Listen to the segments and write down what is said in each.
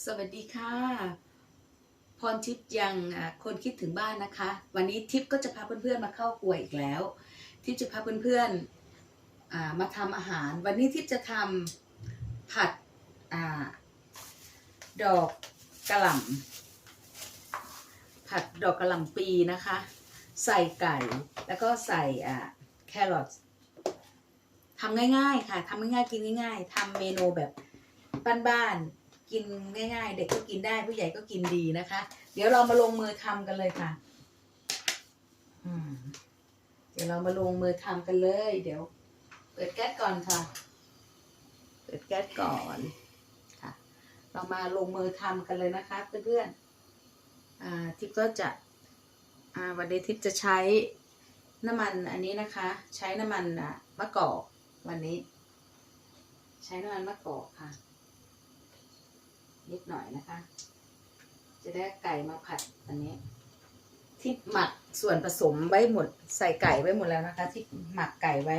สวัสดีค่ะ พรทิพย์ยังคนคิดถึงบ้านนะคะ วันนี้ทิพย์ก็จะพาเพื่อนๆมาเข้าครัวอีกแล้ว ทิพย์จะพาเพื่อนๆมาทำอาหาร วันนี้ทิพย์จะทำผัดอดอกกระหล่ำผัดดอกกระหล่ำปีนะคะ ใส่ไก่แล้วก็ใส่แครอททำง่ายๆค่ะทำง่ายๆกินง่ายๆทำเมนูแบบบ้านๆ กินง่าย ๆ เด็กก็กินได้ผู้ใหญ่ก็กินดีนะคะ เดี๋ยวเรามาลงมือทำกันเลยค่ะเดี๋ยวเรามาลงมือทำกันเลย เดี๋ยว เปิดแก๊สก่อนค่ะ เปิดแก๊สก่อนค่ะ เรามาลงมือทำกันเลยนะคะ เพื่อนๆทิพย์ก็จะวันนี้ทิพย์จะใช้น้ำมันอันนี้นะคะ ใช้น้ำมันมะกอกวันนี้ ใช้น้ำมันมะกอกค่ะ นิดหน่อยนะคะ จะได้ไก่มาผัดอันนี้ ที่หมักส่วนผสมไว้หมดใส่ไก่ไว้หมดแล้วนะคะ ที่หมักไก่ไว้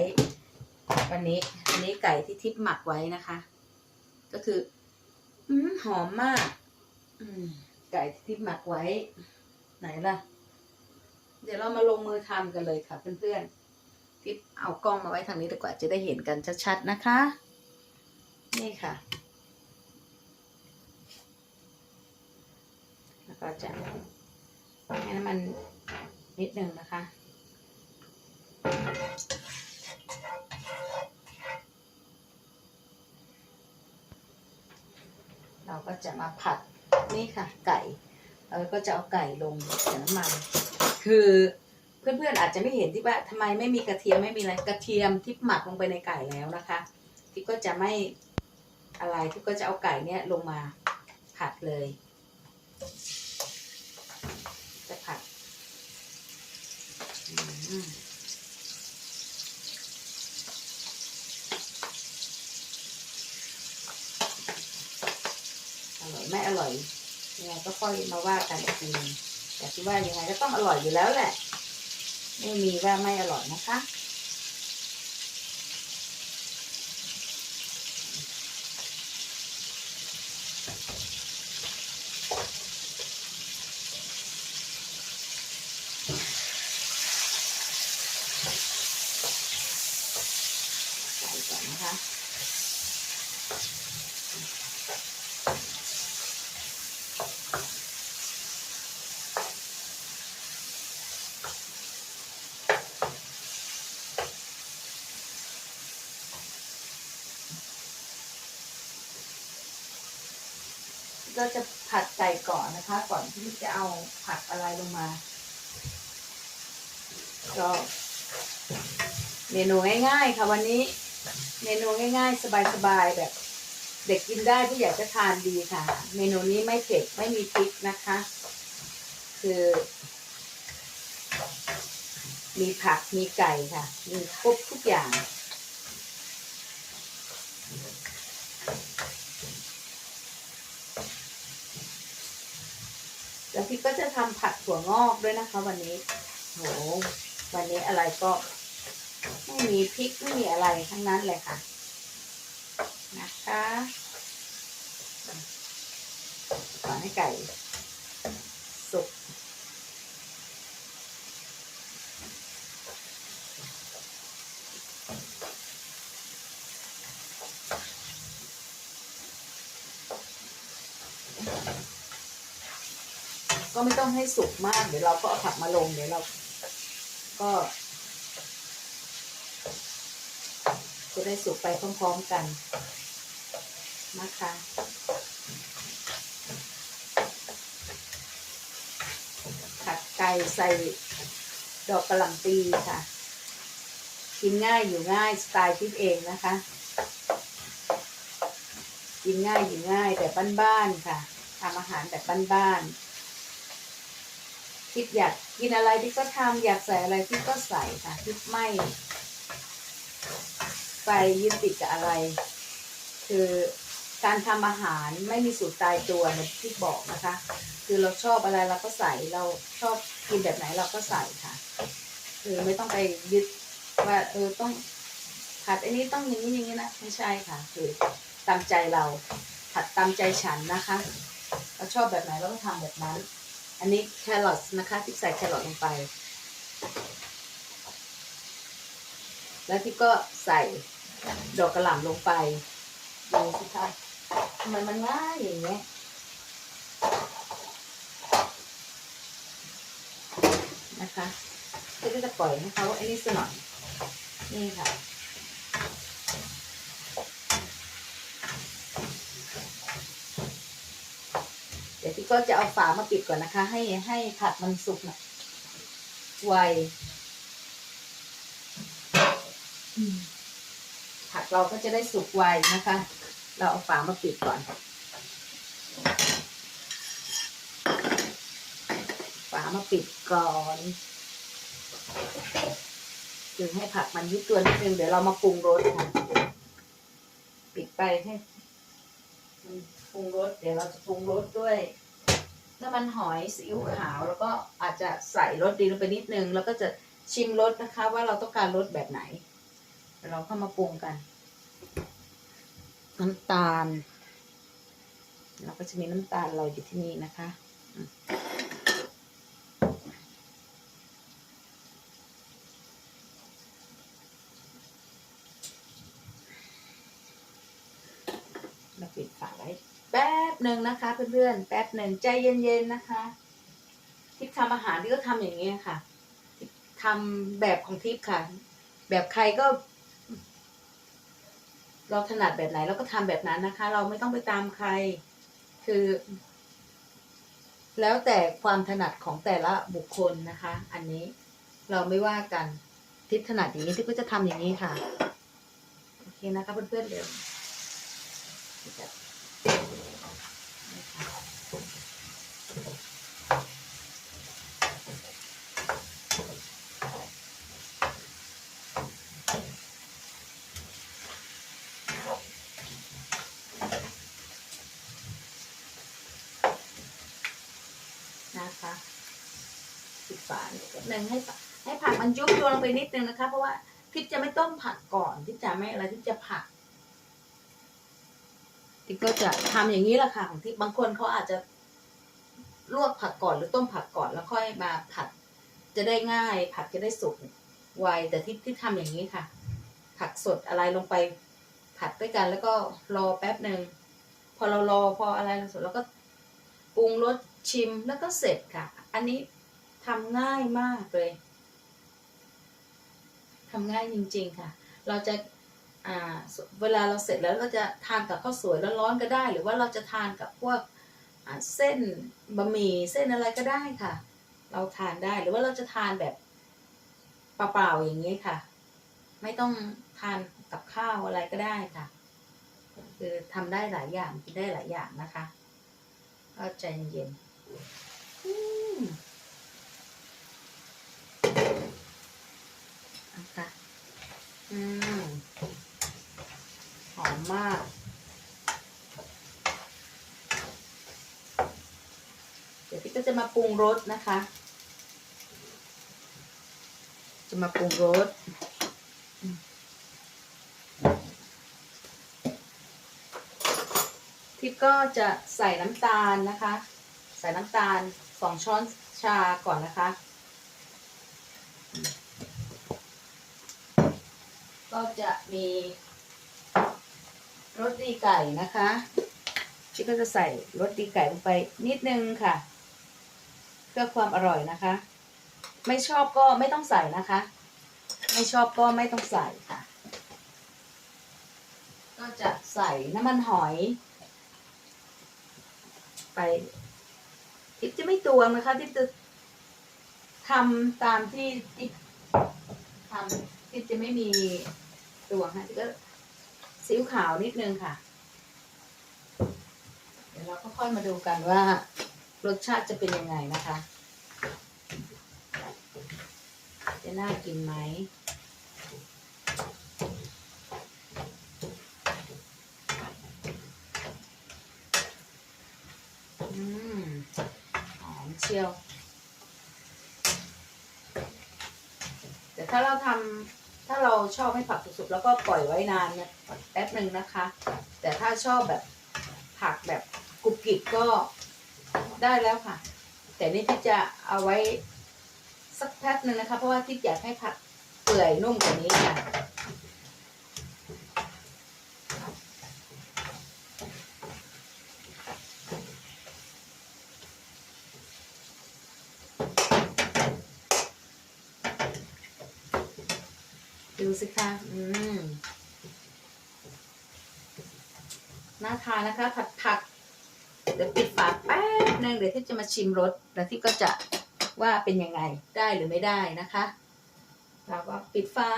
วันนี้ อันนี้ไก่ที่ทิพหมักไว้นะคะ ก็คือ อืหอมมาก อืไก่ที่ทิพหมักไว้ ไหนล่ะ เดี๋ยวเรามาลงมือทำกันเลยค่ะเพื่อนๆทิพเอากล้องมาไว้ทางนี้ดีกว่าจะได้เห็นกันชัดๆนะคะ นี่ค่ะ แล้ว ก็จะให้น้ำมันนิดหนึ่งนะคะ เราก็จะมาผัดนี่ค่ะ ไก่เราก็จะเอาไก่ลงใส่น้ำมัน คือเพื่อนๆอาจจะไม่เห็นที่ว่าทำไมไม่มีกระเทียมไม่มีอะไรกระเทียมที่หมักลงไปในไก่แล้วนะคะที่ก็จะไม่อะไรที่ก็จะเอาไก่เนี่ยลงมาผัดเลย จะผัด อร่อยไม่อร่อยยังไงก็ค่อยมาว่ากันอีกทีนึงแต่คิดว่ายังไงก็ต้องอร่อยอยู่แล้วแหละ ไม่มีว่าไม่อร่อยนะคะ ใส่ก่อนนะคะ ก็จะผัดไก่ก่อนนะคะ ก่อนที่จะเอาผักอะไรลงมา ก็เมนูง่ายๆค่ะวันนี้ เมนูง่าย ๆ สบายๆแบบเด็กกินได้ผู้ใหญ่ก็ทานดีค่ะ เมนูนี้ไม่เผ็ดไม่มีพริกนะคะ คือ มีผักมีไก่ค่ะ มีครบทุกอย่าง แล้วพี่ก็จะทำผัดถั่วงอกด้วยนะคะ วันนี้โหวันนี้อะไรก็ไม่มีพริกไม่มีอะไรทั้งนั้นเลยค่ะ นะคะก่อนให้ไก่ ไม่ต้องให้สุกมาก เดี๋ยวเราก็เอาผักมาลงเดี๋ยวเราก็ จะได้สุกไปพร้อมๆกันนะคะผัดไก่ใส่ดอกกระหล่ำปีค่ะ กินง่ายอยู่ง่ายสไตล์คิดเองนะคะ กินง่ายอยู่ง่ายแบบบ้านๆค่ะทำอาหารแบบบ้านๆ คิดอยากกินอะไรที่ก็ทำอยากใส่อะไรที่ก็ใส่ค่ะที่ไม่ไปยึดติดกับอะไร คือการทำอาหารไม่มีสูตรตายตัวเหมือนที่บอกนะคะ คือเราชอบอะไรเราก็ใส่เราชอบกินแบบไหนเราก็ใส่ค่ะ คือไม่ต้องไปยึดว่าเออต้องผัดอันนี้ต้องอย่างนี้อย่างนี้นะไม่ใช่ค่ะ คือตามใจเราผัดตามใจฉันนะคะ เราชอบแบบไหนเราก็ทำแบบนั้น อันนี้แครอทนะคะที่ใส่แครอทลงไป แล้วที่ก็ใส่ดอกกระหล่ำลงไปดูสิคะทำไมมันง่ายอย่างเงี้ยนะคะก็จะปล่อยให้เขาไอ้นี่สนอยนี่ค่ะ เดี๋ยว พี่ก็จะเอาฝามาปิดก่อนนะคะ ให้ให้ผัดมันสุกหน่อยไวผักเราก็จะได้สุกไวนะคะ เราเอาฝามาปิดก่อน ฝามาปิดก่อนคือให้ผักมันยุบตัวนิดนึงเดี๋ยวเรามาปรุงรสค่ะ ปิดไปให้ปรุงรสเดี๋ยวเราจะปรุงรสด้วย น้ำมันหอยซีอิ๊วขาวแล้วก็อาจจะใส่รสดีลงไปนิดนึง แล้วก็จะชิมรสนะคะ ว่าเราต้องการรสแบบไหน เราเข้ามาปรุงกัน น้ำตาล เราก็จะมีน้ำตาลเราอยู่ที่นี่นะคะอืมเราปิดฝาไว้ แป๊บหนึ่งนะคะเพื่อนๆแป๊บหนึ่งใจเย็นๆนะคะ ทิพย์ทำอาหารที่ก็ทำอย่างนี้ค่ะทำแบบของทิพย์ค่ะ แบบใครก็ เราถนัดแบบไหนเราก็ทำแบบนั้นนะคะ เราไม่ต้องไปตามใคร คือ แล้วแต่ความถนัดของแต่ละบุคคลนะคะ อันนี้เราไม่ว่ากันทิศถนัดอย่างนี้ทิศก็จะทำอย่างนี้ค่ะโอเคนะคะเพื่อนๆเดี๋ยว นะคะปิดฝาหนึ่งให้ให้ผักมันยุบตัวลงไปนิดนึงนะคะ เพราะว่าทิพย์จะไม่ต้มผักก่อนทิพย์จะไม่อะไรทิพย์จะผักทิพย์ก็จะทำอย่างนี้แหละค่ะของทิพย์บางคนเขาอาจจะลวกผักก่อนหรือต้มผักก่อนแล้วค่อยมาผัด จะได้ง่าย ผักจะได้สุกไวแต่ที่ที่ทำอย่างนี้ค่ะ ผักสดอะไรลงไปผัดด้วยกันแล้วก็รอแป๊บหนึ่งพอเรารอพออะไรสดแล้วก็ปรุงรส ชิมแล้วก็เสร็จค่ะ อันนี้ทำง่ายมากเลยทำง่ายจริง ๆค่ะ เราจะาเวลาเราเสร็จแล้วเราจะทานกับข้าวสวยร้อนๆก็ได้ หรือว่าเราจะทานกับพวกเส้นบะหมี่เส้นอะไรก็ได้ค่ะ เราทานได้หรือว่าเราจะทานแบบเปล่าๆอย่างนี้ค่ะ ไม่ต้องทานกับข้าวอะไรก็ได้ค่ะ คือทำได้หลายอย่างกินได้หลายอย่างนะคะ ก็ใจเย็น ๆอืมนะคะอืมหอมมาก เดี๋ยวพี่ก็จะมาปรุงรสนะคะ จะมาปรุงรสพี่ก็จะใส่น้ำตาลนะคะ ส่น้ำตาลสองช้อนชาก่อนนะคะ ก็จะมีรสดีไก่นะคะพี่ก็จะใส่รสดีไก่ลงไปนิดนึงค่ะ เพื่อความอร่อยนะคะ ไม่ชอบก็ไม่ต้องใส่นะคะ ไม่ชอบก็ไม่ต้องใส่ค่ะ ก็จะใส่น้ำมันหอย ไป ทิพย์จะไม่ตวงนะคะทิพย์จะทำตามที่ทิพย์ทำทิพย์จะไม่มีตวงค่ะทิพย์ก็ซีอิ๊วขาวนิดนึงค่ะ เดี๋ยวเราก็ค่อยมาดูกันว่ารสชาติจะเป็นยังไงนะคะ จะน่ากินไหมอืม เชียว แต่ถ้าเราทำถ้าเราชอบให้ผักสุกๆแล้วก็ปล่อยไว้นานเนี่ยแป๊บหนึ่งนะคะ แต่ถ้าชอบแบบผผักแบบกรุบกริบก็ได้แล้วค่ะ แต่นี่ที่จะเอาไว้สักแป๊บหนึ่งนะคะ เพราะว่าที่อยากให้ผักเปื่อยนุ่มกว่านี้ค่ะ ดูสิคะอืมน่าทานนะคะ ผัดผัก เดี๋ยวปิดฝาแป๊บนึงเดี๋ยวที่จะมาชิมรสแล้วที่ก็จะว่าเป็นยังไงได้หรือไม่ได้นะคะเราก็ปิดฝา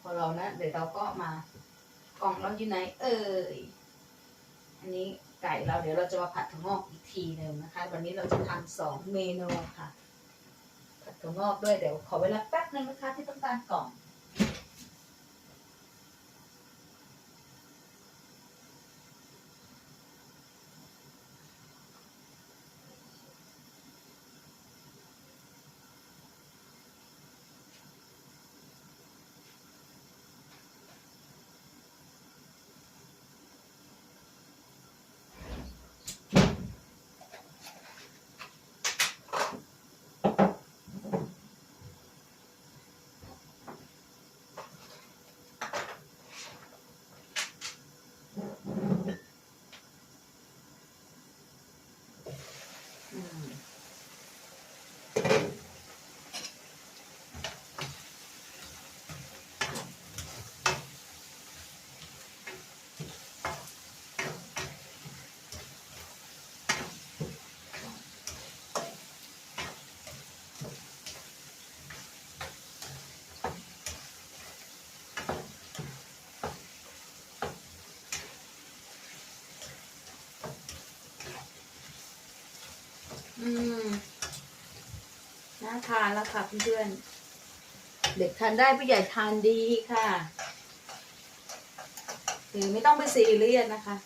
พอเรานะเดี๋ยวเราก็มากล่องเราอยู่ไหน เอ่ยอันนี้ไก่เราเดี๋ยวเราจะมาผัดถั่วงอกอีกทีหนึ่งนะคะ วันนี้เราจะทำสองเมนูค่ะ ถั่วงอกด้วยเดี๋ยวขอเวลาแป๊บนึงนะคะที่ต้องการกล่อง อืม อืมน่าทานแล้วค่ะเพื่อนๆเด็กทานได้ผู้ใหญ่ทานดีค่ะคือไม่ต้องไปซีเรียสนะคะ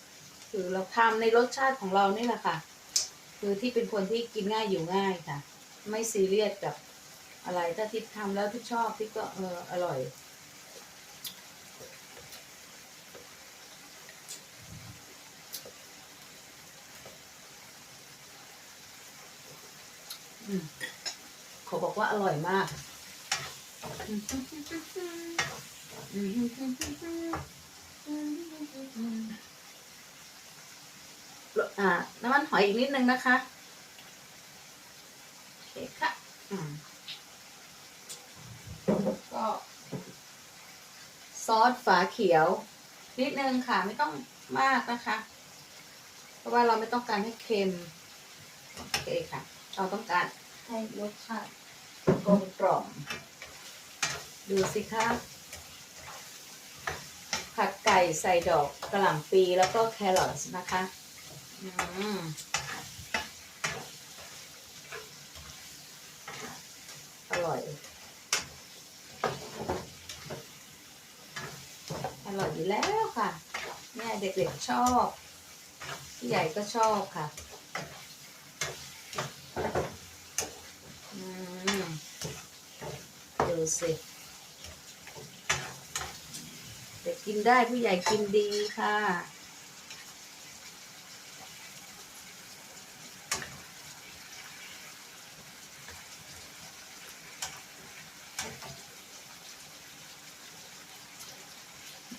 คือเราทำในรสชาติของเรานี่แหละค่ะ คือที่เป็นคนที่กินง่ายอยู่ง่ายค่ะ ไม่ซีเรียสกับอะไรถ้าทิพทำแล้วที่ชอบที่ก็เอออร่อย อืมขอบอกว่าอร่อยมากอ่าน้ำมันหอยอีกนิดนึงนะคะโอเคค่ะก็ซอสฝาเขียว นิดนึงค่ะ ไม่ต้องมากนะคะ เพราะว่าเราไม่ต้องการให้เค็ม โอเคค่ะ เราต้องการ ให้รสชาติกลมกล่อม ดูสิคะผัดไก่ใส่ดอกกระหล่ำปีแล้วก็แครอทนะคะอร่อย อร่อยอยู่แล้วค่ะ เนี่ยเด็กๆชอบ ผู้ใหญ่ก็ชอบค่ะ อืม ดูสิเด็กกินได้ผู้ใหญ่กินดีค่ะ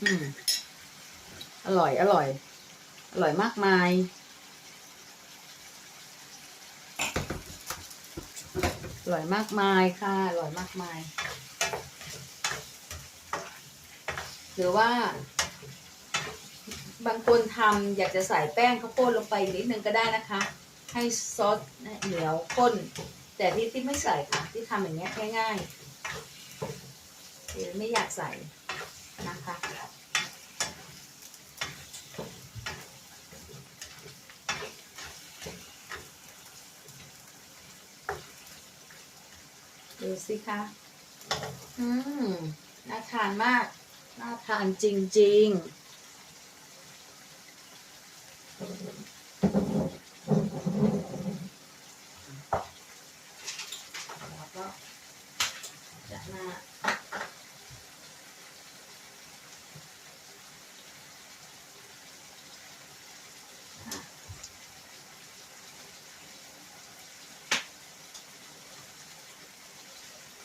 อืมอร่อย อร่อย อร่อยมากมาย อร่อยมากมายค่ะอร่อยมากมาย หรือว่า บางคนทำอยากจะใส่แป้งข้าวโพดลงไปนิดนึงก็ได้นะคะ ให้ซอสเหนียวข้น แต่ที่ที่ไม่ใส่ค่ะ ที่ทำอย่างเงี้ยง่ายๆหรือไม่อยากใส่นะคะ ดูสิคะ อืม น่าทานมาก น่าทานจริง ๆ แล้วก็จะมา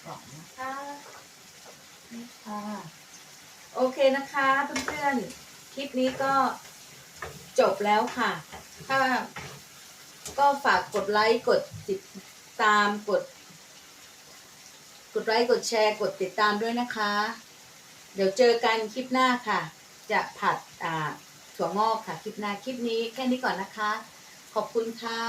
ก่อนนะคะนี่ค่ะโอเคนะคะเพื่อนๆคลิปนี้ก็จบแล้วค่ะ ถ้าก็ฝากกดไลค์กดติดตามกด กดไลค์กดแชร์กดติดตามด้วยนะคะ เดี๋ยวเจอกันคลิปหน้าค่ะ จะผัดอ่าถั่วงอกค่ะ คลิปหน้าคลิปนี้แค่นี้ก่อนนะคะ ขอบคุณค่ะ